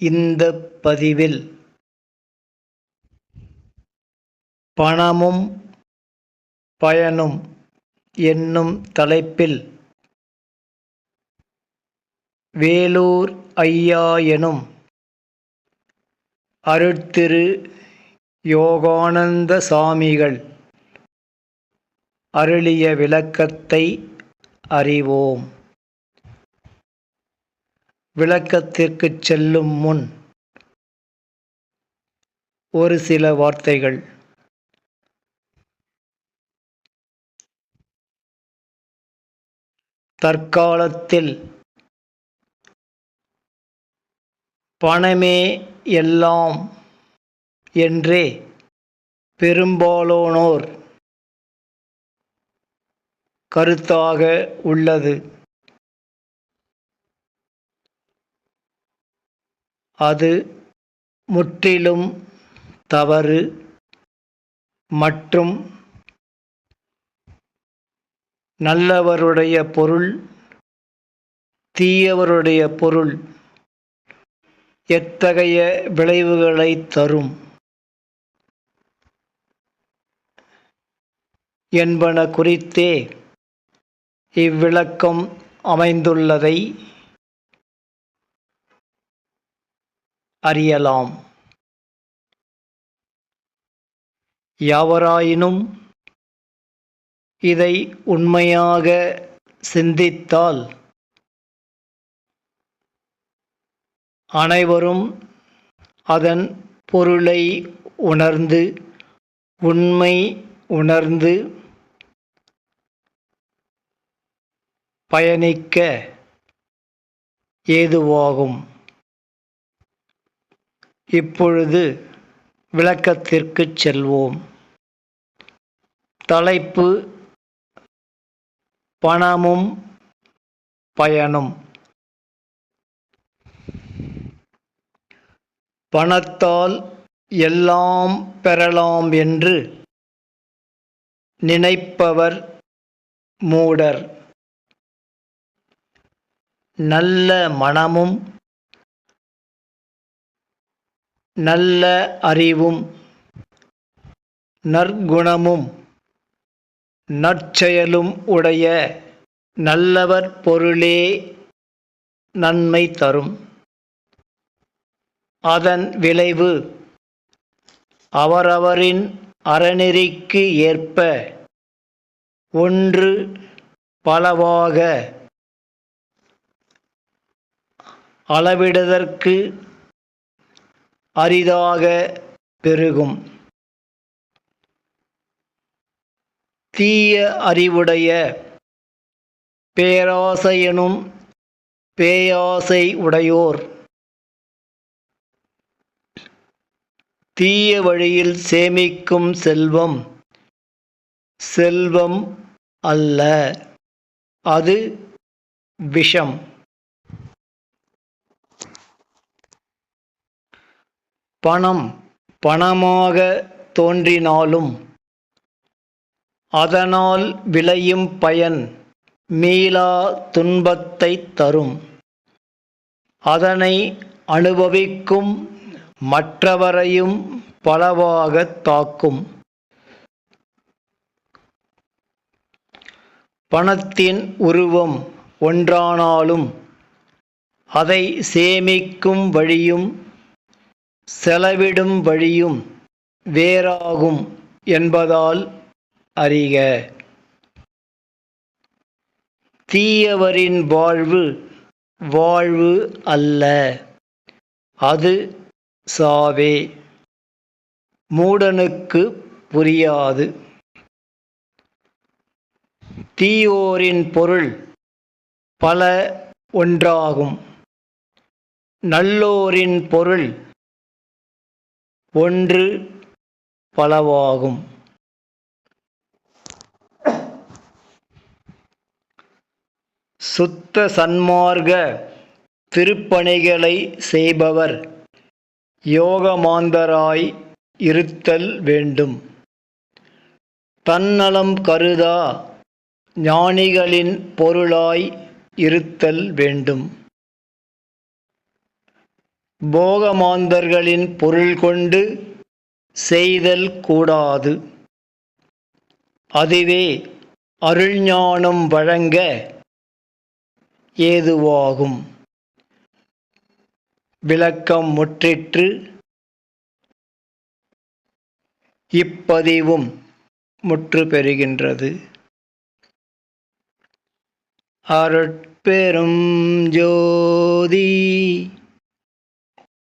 இந்த பதிவில் பணமும் பயனும் என்னும் தலைப்பில் வேலூர் ஐயா எனும் அருட்திரு யோகானந்த சாமிகள் அருளிய விளக்கத்தை அறிவோம். விளக்கத்திற்குச் செல்லும் முன் ஒரு சில வார்த்தைகள். தற்காலத்தில் பணமே எல்லாம் என்றே பெரும்பாலானோர் கருத்தாக உள்ளது. அது முற்றிலும் தவறு மற்றும் நல்லவருடைய பொருள் தீயவருடைய பொருள் எத்தகைய விளைவுகளை தரும் என்பன குறித்தே இவ்விளக்கம் அமைந்துள்ளதை அறியலாம். யாவராயினும் இதை உண்மையாக சிந்தித்தால் அனைவரும் அதன் பொருளை உணர்ந்து உண்மை உணர்ந்து பயணிக்க ஏதுவாகும். இப்பொழுது விளக்கத்திற்குச் செல்வோம். தலைப்பு பணமும் பயனும். பணத்தால் எல்லாம் பெறலாம் என்று நினைப்பவர் மூடர். நல்ல மனமும் நல்ல அறிவும் நற்குணமும் நற்செயலும் உடைய நல்லவர் பொருளே நன்மை தரும். அதன் விளைவு அவரவரின் அறநெறிக்கு ஏற்ப ஒன்று பலவாக அளவிடுதற்கு அரிதாக பெருகும். தீய அறிவுடைய பேராசையனும் பேயாசை உடையோர். தீய வழியில் சேமிக்கும் செல்வம் செல்வம் அல்ல அது விஷம். பணம் பணமாக தோன்றினாலும் அதனால் விளையும் பயன் மீளா துன்பத்தை தரும். அதனை அனுபவிக்கும் மற்றவரையும் பலவாக தாக்கும். பணத்தின் உருவம் ஒன்றானாலும் அதை சேமிக்கும் வழியும் செலவிடும் வழியும் வேறாகும் என்பதால் அறிக. தீயவரின் வாழ்வு வாழ்வு அல்ல அது சாவே. மூடனுக்கு புரியாது. தீயோரின் பொருள் பல ஒன்றாகும். நல்லோரின் பொருள் ஒன்று பலவாகும். சுத்த சன்மார்க்க திருப்பணிகளை செய்பவர் யோகமாந்தராய் இருத்தல் வேண்டும். தன்னலம் கருதா ஞானிகளின் பொருளாய் இருத்தல் வேண்டும். போகமாந்தர்களின் பொருள் கொண்டு செய்தல் கூடாது. அதுவே அருள்ஞானம் வழங்க ஏதுவாகும். விளக்கம் முற்றிற்று இப்பதிவும் முற்று பெறுகின்றது. அருட்பெரும் ஜோதி